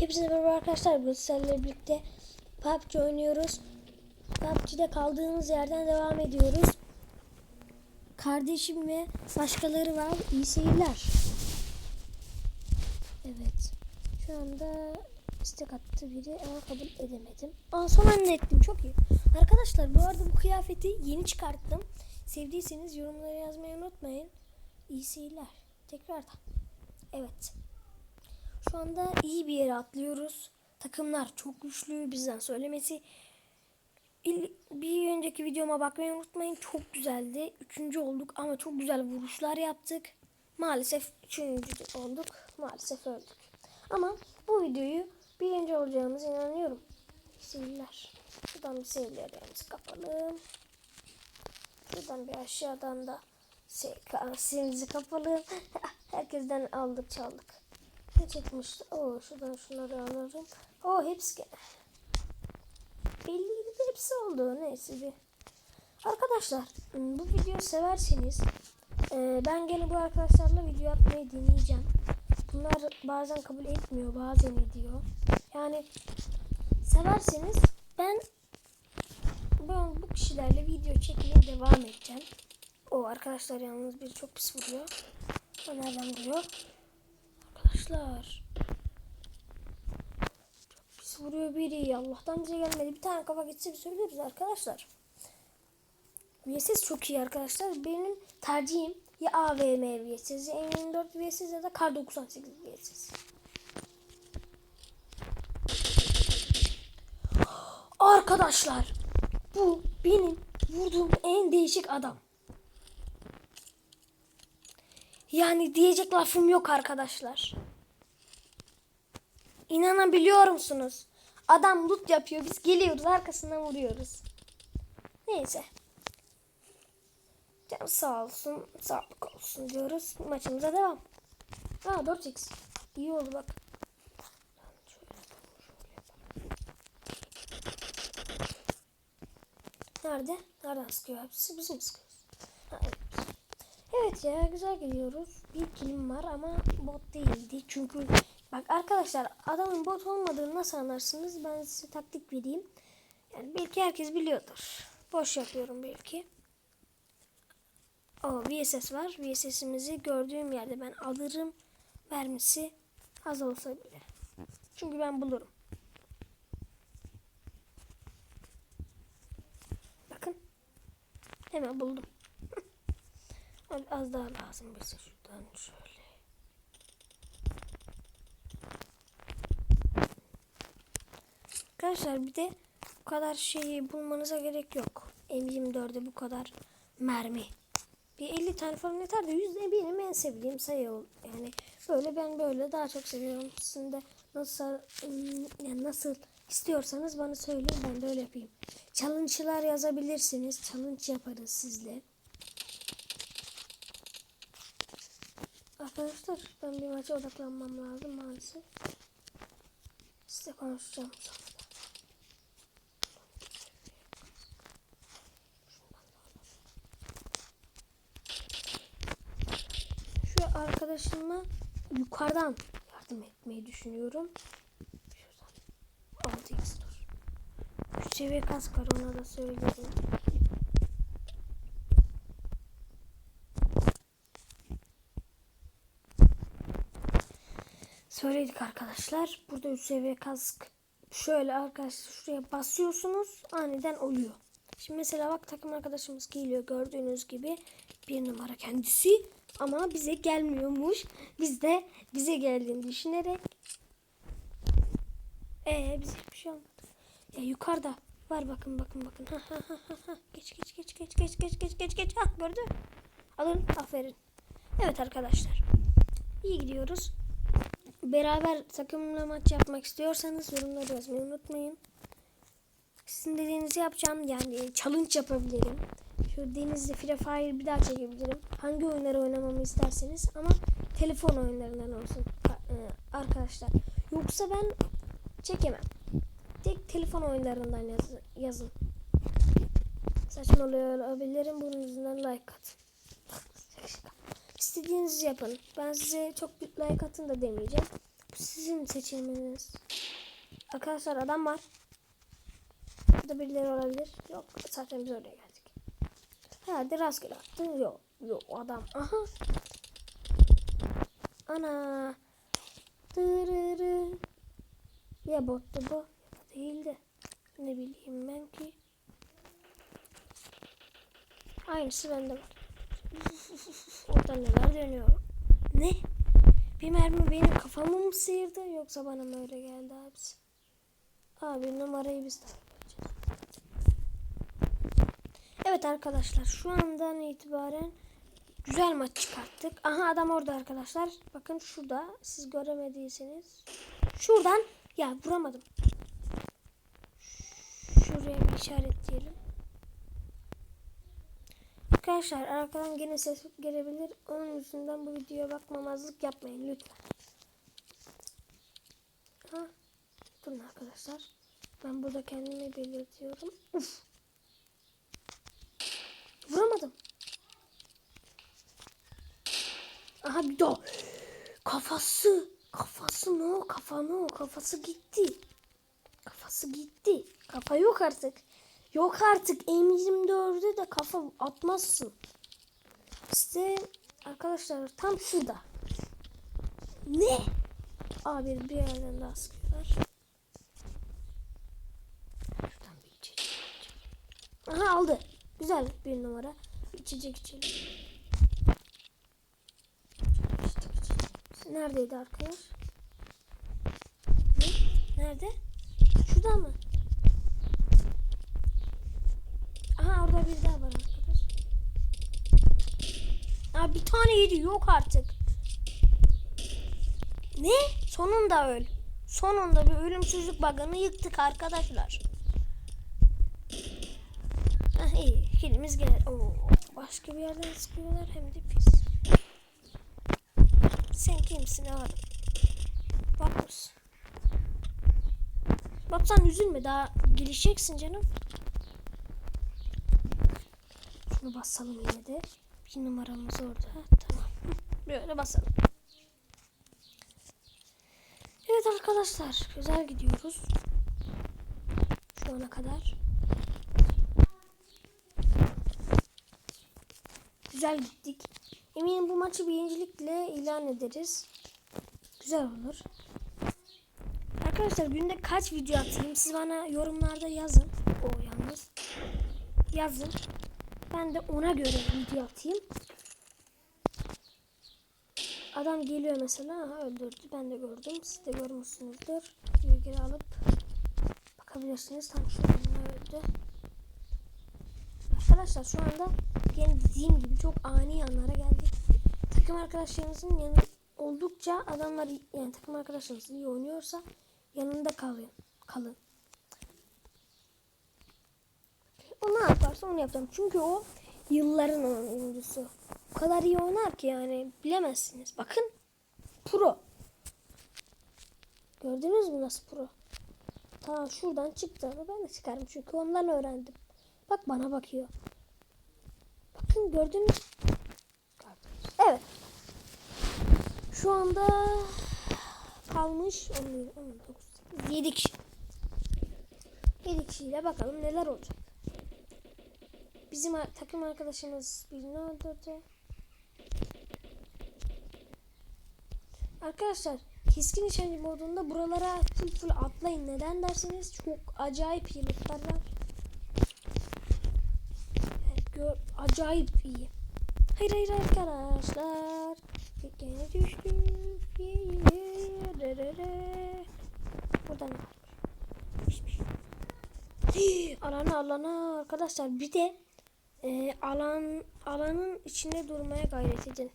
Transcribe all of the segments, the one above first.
Hepsine merhaba arkadaşlar. Bugün sizlerle birlikte PUBG oynuyoruz. PUBG'de kaldığımız yerden devam ediyoruz. Kardeşim ve başkaları var. İyi seyirler. Evet. Şu anda istek attı biri ama kabul edemedim. Aa son anda ettim. Çok iyi. Arkadaşlar bu arada bu kıyafeti yeni çıkarttım. Sevdiyseniz yorumlara yazmayı unutmayın. İyi seyirler. Tekrardan. Evet. Şu anda iyi bir yere atlıyoruz. Takımlar çok güçlü bizden söylemesi. Bir önceki videoma bakmayı unutmayın. Çok güzeldi. Üçüncü olduk ama çok güzel vuruşlar yaptık. Maalesef üçüncü olduk. Maalesef öldük. Ama bu videoyu birinci olacağımıza inanıyorum. Seyirler. Şuradan bir seyirlerimizi kapalım. Şuradan bir aşağıdan da seyirlerimizi kapalım. Herkesten aldık çaldık. Ne çıkmıştı? Oo şuradan şunları alırım. Oo hepsi. Belliydi de hepsi oldu. Neyse bir. Arkadaşlar bu videoyu severseniz e, ben gene bu arkadaşlarla video atmayı deneyeceğim. Bunlar bazen kabul etmiyor bazen ediyor. Yani severseniz ben ben bu kişilerle video çekmeye devam edeceğim. O arkadaşlar yalnız biri çok pis vuruyor. O nereden vuruyor? Arkadaşlar. Çok vuruyor biri. Allah'tan bize gelmedi. Bir tane kafa gitse bir söyleriz arkadaşlar. VSS çok iyi arkadaşlar. Benim tercihim ya AVM VSS, ya M24 VSS ya da Kar 98 VSS. Arkadaşlar bu benim vurduğum en değişik adam. Yani diyecek lafım yok arkadaşlar. İnanabiliyor musunuz? Adam loot yapıyor. Biz geliyoruz arkasından vuruyoruz. Neyse. Canım sağ olsun. Sağlık olsun diyoruz. Maçımıza devam. Ha 4x. İyi oldu bak. Nerede? Nereden sıkıyor hepsi? Biz mi sıkıyoruz? Evet. Evet ya güzel gidiyoruz. Bir kilim var ama bot değildi. Çünkü bak arkadaşlar adamın bot olmadığını nasıl anlarsınız? Ben size taktik vereyim. Yani belki herkes biliyordur. Boş yapıyorum belki. O VSS var. VSS'imizi gördüğüm yerde ben alırım. Vermesi az olsa bile. Çünkü ben bulurum. Bakın. Hemen buldum. Az daha lazım bize şuradan şöyle. Arkadaşlar bir de bu kadar şeyi bulmanıza gerek yok. M24'de bu kadar mermi. Bir 50 tane falan yeter de 100 de benim en sevdiğim sayı ol. Yani böyle ben böyle daha çok seviyorum. Sizin de nasıl yani nasıl istiyorsanız bana söyleyin ben de öyle yapayım. Challenge'lar yazabilirsiniz. Challenge yaparız sizle. Arkadaşlar ben bir maça odaklanmam lazım maalesef. Size konuşacağım sonra. Şu arkadaşıma yukarıdan yardım etmeyi düşünüyorum. Şuradan. 6x dur. Şu seviye kask var ona da söyledim. Söyledik arkadaşlar. Burada üst seviye kask. Şöyle arkadaşlar şuraya basıyorsunuz. Aniden oluyor. Şimdi mesela bak takım arkadaşımız geliyor. Gördüğünüz gibi bir numara kendisi. Ama bize gelmiyormuş. Biz de bize geldiğini düşünerek. Ee bize bir şey olmadı. Ya yukarıda var bakın bakın bakın. Ha ha ha ha. Geç geç geç geç geç geç geç geç geç. Ha gördün. Alın aferin. Evet arkadaşlar. İyi gidiyoruz beraber takımla maç yapmak istiyorsanız yorumları yazmayı unutmayın. Sizin dediğinizi yapacağım yani challenge yapabilirim. Şu denizde Free Fire bir daha çekebilirim. Hangi oyunları oynamamı isterseniz ama telefon oyunlarından olsun e, arkadaşlar. Yoksa ben çekemem. Tek telefon oyunlarından yaz, yazın. Saçmalıyor olabilirim. Bunun yüzünden like atın. İstediğinizi yapın. Ben size çok like atın da demeyeceğim. sizin seçiminiz. Arkadaşlar adam var. Burada birileri olabilir. Yok zaten biz oraya geldik. Herhalde rastgele attı. Yok. Yok adam. Aha. Ana. Dırırı. Ya bottu bu. Ya da değildi. Ne bileyim ben ki. Aynısı bende var. Orada neler dönüyor? Ne? Bir mermi benim kafamı mı sıyırdı yoksa bana mı öyle geldi abisi? Abi numarayı biz takip edeceğiz. Evet arkadaşlar şu andan itibaren güzel maç çıkarttık. Aha adam orada arkadaşlar. Bakın şurada. Siz göremediyseniz. Şuradan ya vuramadım. Şuraya bir işaretleyelim. Arkadaşlar arkadan gene ses gelebilir. Onun yüzünden bu videoya bakmamazlık yapmayın lütfen. Ha, durun arkadaşlar. Ben burada kendimi belirtiyorum. Uf. Vuramadım. Aha bir daha. Kafası. Kafası ne o? Kafa ne o? Kafası gitti. Kafası gitti. Kafa yok artık. Yok artık M24'de de kafa atmazsın. İşte arkadaşlar tam şurada. Ne? Abi bir yerden daha sıkıyorlar. Aha aldı. Güzel bir numara. İçecek içtik. Neredeydi arkadaş? Ne? Nerede? Şurada mı? Aha orada bir daha var arkadaş. Aa bir tane yedi yok artık. Ne? Sonunda öl. Sonunda bir ölümsüzlük bug'ını yıktık arkadaşlar. Ah iyi. Kilimiz gel. Oo, başka bir yerden sıkıyorlar hem de pis. Sen kimsin abi? Bak mısın? Bapsan üzülme daha gelişeceksin canım. Şunu basalım yine de. Bir numaramız orada. Tamam. Böyle basalım. Evet arkadaşlar. Güzel gidiyoruz. Şu ana kadar. Güzel gittik. Eminim bu maçı birincilikle ilan ederiz. Güzel olur. Arkadaşlar günde kaç video atayım? Siz bana yorumlarda yazın. O yalnız. Yazın. Ben de ona göre video atayım. Adam geliyor mesela. Aha, öldürdü. Ben de gördüm. Siz de görmüşsünüzdür. Videoyu alıp bakabilirsiniz. Tam şu anda öldü. Arkadaşlar şu anda yine dediğim gibi çok ani anlara geldik. Takım arkadaşlarınızın yanı oldukça adamlar yani takım arkadaşlarınız iyi oynuyorsa yanında kalın. Kalın. O ne yaparsa onu yapacağım. Çünkü o yılların oyuncusu. O kadar iyi oynar ki yani bilemezsiniz. Bakın pro. Gördünüz mü nasıl pro? Ta şuradan çıktı. Ben de çıkarım çünkü ondan öğrendim. Bak bana bakıyor. Bakın gördünüz. Evet. Şu anda kalmış 19 7 kişi. 7 kişiyle bakalım neler olacak. Bizim takım arkadaşımız birini öldürdü. Arkadaşlar keskin nişancı modunda buralara full full atlayın. Neden derseniz çok acayip iyi lootlar var. Evet, gör, acayip iyi. Hayır hayır arkadaşlar. Gene düştük. Burada ne var? Şey. Alana alana arkadaşlar bir de e, alan alanın içinde durmaya gayret edin.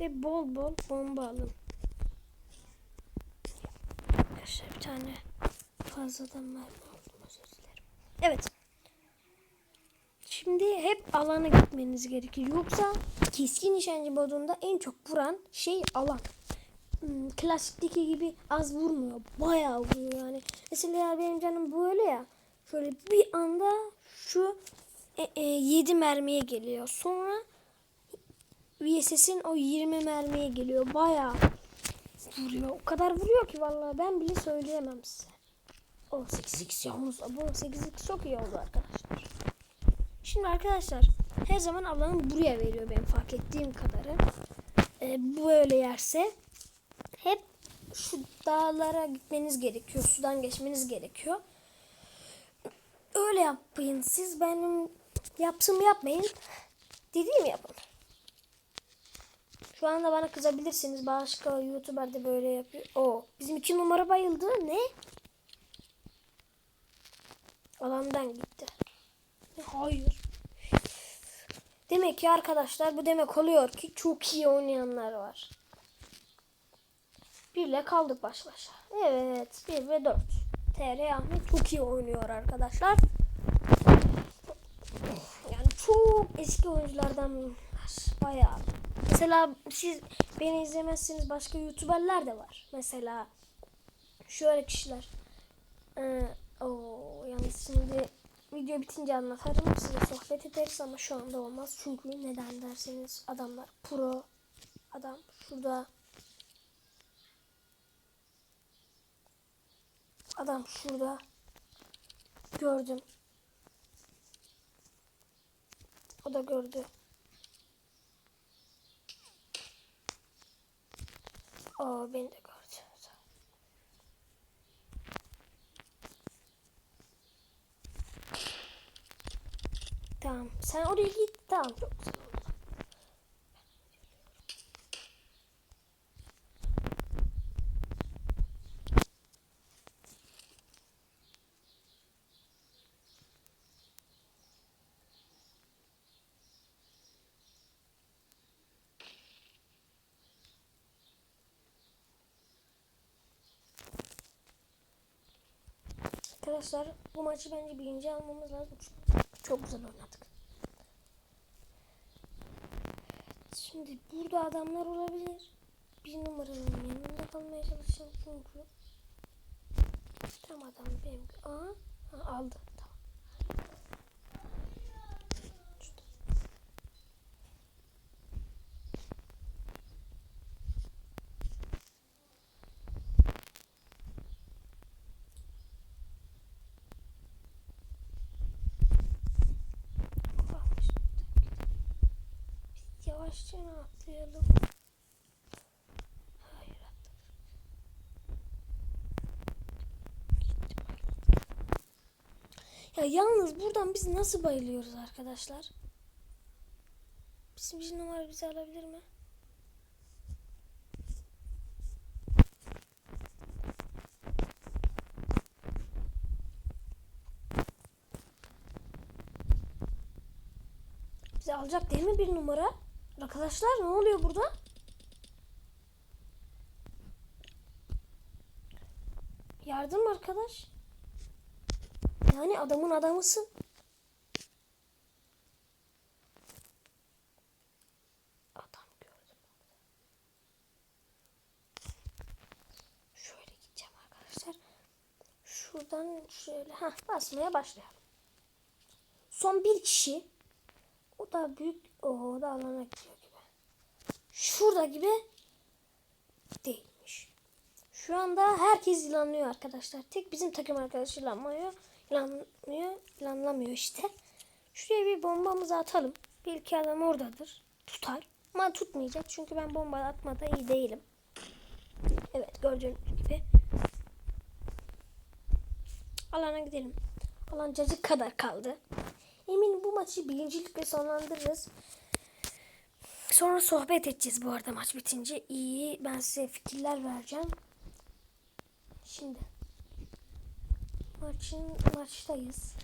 Ve bol bol bomba alın. Arkadaşlar bir tane fazladan mermi. Evet. Şimdi hep alana gitmeniz gerekiyor. Yoksa keskin nişancı modunda en çok vuran şey alan. Hmm, klasikteki gibi az vurmuyor. Bayağı vuruyor yani. Mesela benim canım böyle ya. Şöyle bir anda şu e, e, 7 mermiye geliyor. Sonra VSS'in o 20 mermiye geliyor. Bayağı vuruyor. O kadar vuruyor ki vallahi ben bile söyleyemem size. O 8x yalnız. Bu 8x çok iyi oldu arkadaşlar. Şimdi arkadaşlar her zaman alanı buraya veriyor benim fark ettiğim kadarı. Ee, böyle yerse hep şu dağlara gitmeniz gerekiyor. Sudan geçmeniz gerekiyor. Öyle yapmayın. Siz benim yaptığımı yapmayın. Dediğimi yapın. Şu anda bana kızabilirsiniz. Başka YouTuber de böyle yapıyor. O bizim iki numara bayıldı. Ne? Alandan gitti. Hayır. Demek ki arkadaşlar bu demek oluyor ki çok iyi oynayanlar var. Bir ile kaldık baş başa. Evet 1 ve 4. TR Ahmet çok iyi oynuyor arkadaşlar. Yani çok eski oyunculardan. Bayağı. Mesela siz beni izlemezsiniz başka YouTuber'ler de var. Mesela şöyle kişiler. Ee, o yalnız şimdi video bitince anlatırım size sohbet ederiz ama şu anda olmaz. Çünkü neden derseniz adamlar pro. Adam şurada. Adam şurada. Gördüm. O da gördü. Aa beni de gördü. Tamam. Sen oraya git. Tamam. Çok güzel oldu. Arkadaşlar bu maçı bence birinci almamız lazım. Çünkü çok güzel oynadık. Şimdi burada adamlar olabilir. Bir numaranın yanında kalmaya çalışacağım çünkü. Tam adam benim. Aa, ha, aldı. Tamam. Şurada. Kalmış. Yavaşça atlayalım. Hayır. Ya yalnız buradan biz nasıl bayılıyoruz arkadaşlar? Bizim bir numara bizi alabilir mi? Bizi alacak değil mi bir numara? Arkadaşlar ne oluyor burada? Yardım arkadaş. Yani adamın adamısın. Adam gördüm. Şöyle gideceğim arkadaşlar. Şuradan şöyle ha basmaya başlayalım. Son bir kişi. O da büyük. O da alana gidiyor gibi. Şurada gibi değilmiş. Şu anda herkes yılanlıyor arkadaşlar. Tek bizim takım arkadaşı yılanmıyor. Yılanlıyor. Yılanlamıyor işte. Şuraya bir bombamızı atalım. Belki adam oradadır. Tutar. Ama tutmayacak. Çünkü ben bomba atmada iyi değilim. Evet gördüğünüz gibi. Alana gidelim. Alan cacık kadar kaldı. Eminim bu maçı birincilikle sonlandırırız. Sonra sohbet edeceğiz bu arada maç bitince. İyi ben size fikirler vereceğim. Şimdi maçın maçtayız.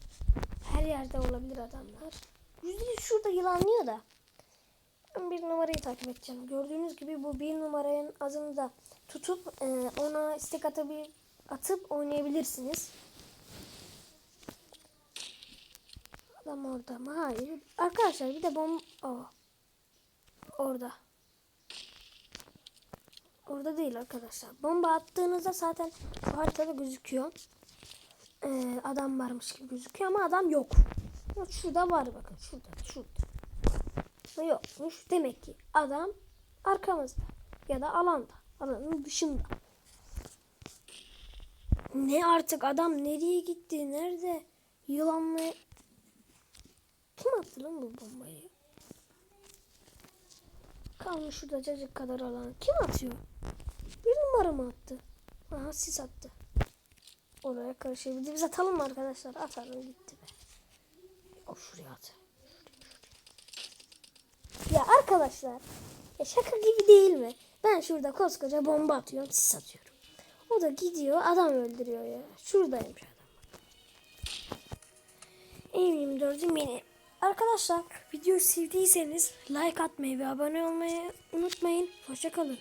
Her yerde olabilir adamlar. Yüzde yüz şurada yılanlıyor da. Ben bir numarayı takip edeceğim. Gördüğünüz gibi bu bir numaranın azını da tutup e, ona istek atabil atıp oynayabilirsiniz. Adam orada mı? Hayır. Arkadaşlar bir de bom... Oh. Orada. Orada değil arkadaşlar. Bomba attığınızda zaten şu haritada gözüküyor. Ee, adam varmış gibi gözüküyor ama adam yok. Yok, Şurada var bakın. Şurada. Şurada. Yokmuş. Demek ki adam arkamızda. Ya da alanda. Alanın dışında. Ne artık adam nereye gitti? Nerede? Yılanla... Kim attı lan bu bombayı? Kalmış şurada cacık kadar alan. Kim atıyor? Bir numara mı attı? Aha sis attı. Oraya karışabilir. Biz atalım mı arkadaşlar? Atalım gitti be. O şuraya at. Ya arkadaşlar. Ya şaka gibi değil mi? Ben şurada koskoca bomba atıyorum. Sis atıyorum. O da gidiyor adam öldürüyor ya. Şuradaymış adam. M24'ü mini. Arkadaşlar videoyu sevdiyseniz like atmayı ve abone olmayı unutmayın. Hoşçakalın.